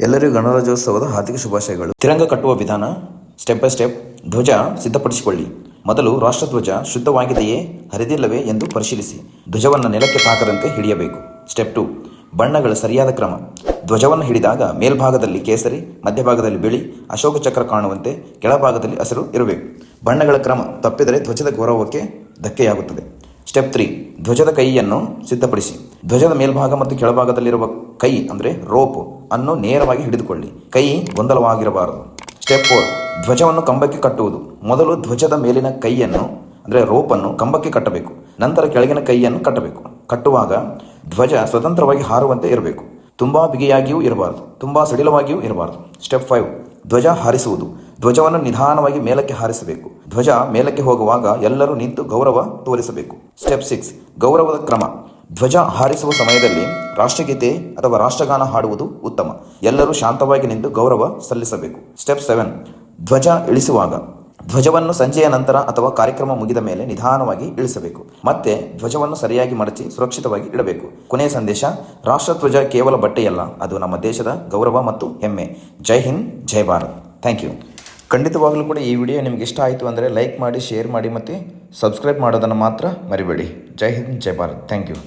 ಎಲ್ಲರಿಗೂ ಗಣರಾಜ್ಯೋತ್ಸವದ ಹಾರ್ದಿಕ ಶುಭಾಶಯಗಳು. ತಿರಂಗ ಕಟ್ಟುವ ವಿಧಾನ ಸ್ಟೆಪ್ ಬೈ ಸ್ಟೆಪ್ ಧ್ವಜ ಸಿದ್ಧಪಡಿಸಿಕೊಳ್ಳಿ. ಮೊದಲು ರಾಷ್ಟ್ರಧ್ವಜ ಶುದ್ಧವಾಗಿದೆಯೇ, ಹರಿದಿಲ್ಲವೇ ಎಂದು ಪರಿಶೀಲಿಸಿ. ಧ್ವಜವನ್ನು ನೆಲಕ್ಕೆ ತಾಕದಂತೆ ಹಿಡಿಯಬೇಕು. ಸ್ಟೆಪ್ ಟು ಬಣ್ಣಗಳ ಸರಿಯಾದ ಕ್ರಮ. ಧ್ವಜವನ್ನು ಹಿಡಿದಾಗ ಮೇಲ್ಭಾಗದಲ್ಲಿ ಕೇಸರಿ, ಮಧ್ಯಭಾಗದಲ್ಲಿ ಬಿಳಿ, ಅಶೋಕ ಚಕ್ರ ಕಾಣುವಂತೆ ಕೆಳಭಾಗದಲ್ಲಿ ಹಸಿರು ಇರಬೇಕು. ಬಣ್ಣಗಳ ಕ್ರಮ ತಪ್ಪಿದರೆ ಧ್ವಜದ ಗೌರವಕ್ಕೆ ಧಕ್ಕೆಯಾಗುತ್ತದೆ. ಸ್ಟೆಪ್ ತ್ರೀ ಧ್ವಜದ ಕೈಯನ್ನು ಸಿದ್ಧಪಡಿಸಿ. ಧ್ವಜದ ಮೇಲ್ಭಾಗ ಮತ್ತು ಕೆಳಭಾಗದಲ್ಲಿರುವ ಕೈ ಅಂದರೆ ರೋಪ್ ಅನ್ನು ನೇರವಾಗಿ ಹಿಡಿದುಕೊಳ್ಳಿ. ಕೈ ಗೊಂದಲವಾಗಿರಬಾರದು. ಸ್ಟೆಪ್ ಫೋರ್ ಧ್ವಜವನ್ನು ಕಂಬಕ್ಕೆ ಕಟ್ಟುವುದು. ಮೊದಲು ಧ್ವಜದ ಮೇಲಿನ ಕೈಯನ್ನು, ಅಂದರೆ ರೋಪನ್ನು ಕಂಬಕ್ಕೆ ಕಟ್ಟಬೇಕು. ನಂತರ ಕೆಳಗಿನ ಕೈಯನ್ನು ಕಟ್ಟಬೇಕು. ಕಟ್ಟುವಾಗ ಧ್ವಜ ಸ್ವತಂತ್ರವಾಗಿ ಹಾರುವಂತೆ ಇರಬೇಕು. ತುಂಬಾ ಬಿಗಿಯಾಗಿಯೂ ಇರಬಾರದು. ತುಂಬಾ ಸಡಿಲವಾಗಿಯೂ ಇರಬಾರದು. ಸ್ಟೆಪ್ ಫೈವ್ ಧ್ವಜ ಹಾರಿಸುವುದು. ಧ್ವಜವನ್ನು ನಿಧಾನವಾಗಿ ಮೇಲಕ್ಕೆ ಹಾರಿಸಬೇಕು. ಧ್ವಜ ಮೇಲಕ್ಕೆ ಹೋಗುವಾಗ ಎಲ್ಲರೂ ನಿಂತು ಗೌರವ ತೋರಿಸಬೇಕು. ಸ್ಟೆಪ್ ಸಿಕ್ಸ್ ಗೌರವದ ಕ್ರಮ. ಧ್ವಜ ಹಾರಿಸುವ ಸಮಯದಲ್ಲಿ ರಾಷ್ಟ್ರಗೀತೆ ಅಥವಾ ರಾಷ್ಟ್ರಗಾನ ಹಾಡುವುದು ಉತ್ತಮ. ಎಲ್ಲರೂ ಶಾಂತವಾಗಿ ನಿಂತು ಗೌರವ ಸಲ್ಲಿಸಬೇಕು. ಸ್ಟೆಪ್ ಸೆವೆನ್ ಧ್ವಜ ಇಳಿಸುವಾಗ. ಧ್ವಜವನ್ನು ಸಂಜೆಯ ನಂತರ ಅಥವಾ ಕಾರ್ಯಕ್ರಮ ಮುಗಿದ ಮೇಲೆ ನಿಧಾನವಾಗಿ ಇಳಿಸಬೇಕು. ಮತ್ತೆ ಧ್ವಜವನ್ನು ಸರಿಯಾಗಿ ಮಡಚಿ ಸುರಕ್ಷಿತವಾಗಿ ಇಡಬೇಕು. ಕೊನೆಯ ಸಂದೇಶ, ರಾಷ್ಟ್ರಧ್ವಜ ಕೇವಲ ಬಟ್ಟೆಯಲ್ಲ, ಅದು ನಮ್ಮ ದೇಶದ ಗೌರವ ಮತ್ತು ಹೆಮ್ಮೆ. ಜೈ ಹಿಂದ್, ಜೈ ಭಾರತ್. ಥ್ಯಾಂಕ್ ಯು ಖಂಡಿತವಾಗಲೂ ಕೂಡ ಈ ವಿಡಿಯೋ ನಿಮಗೆ ಇಷ್ಟ ಆಯಿತು ಅಂದರೆ ಲೈಕ್ ಮಾಡಿ ಶೇರ್ ಮಾಡಿ ಮತ್ತು ಸಬ್ಸ್ಕ್ರೈಬ್ ಮಾಡೋದನ್ನು ಮಾತ್ರ ಮರಿಬೇಡಿ. ಜೈ ಹಿಂದ್, ಜೈ ಭಾರತ್. Thank you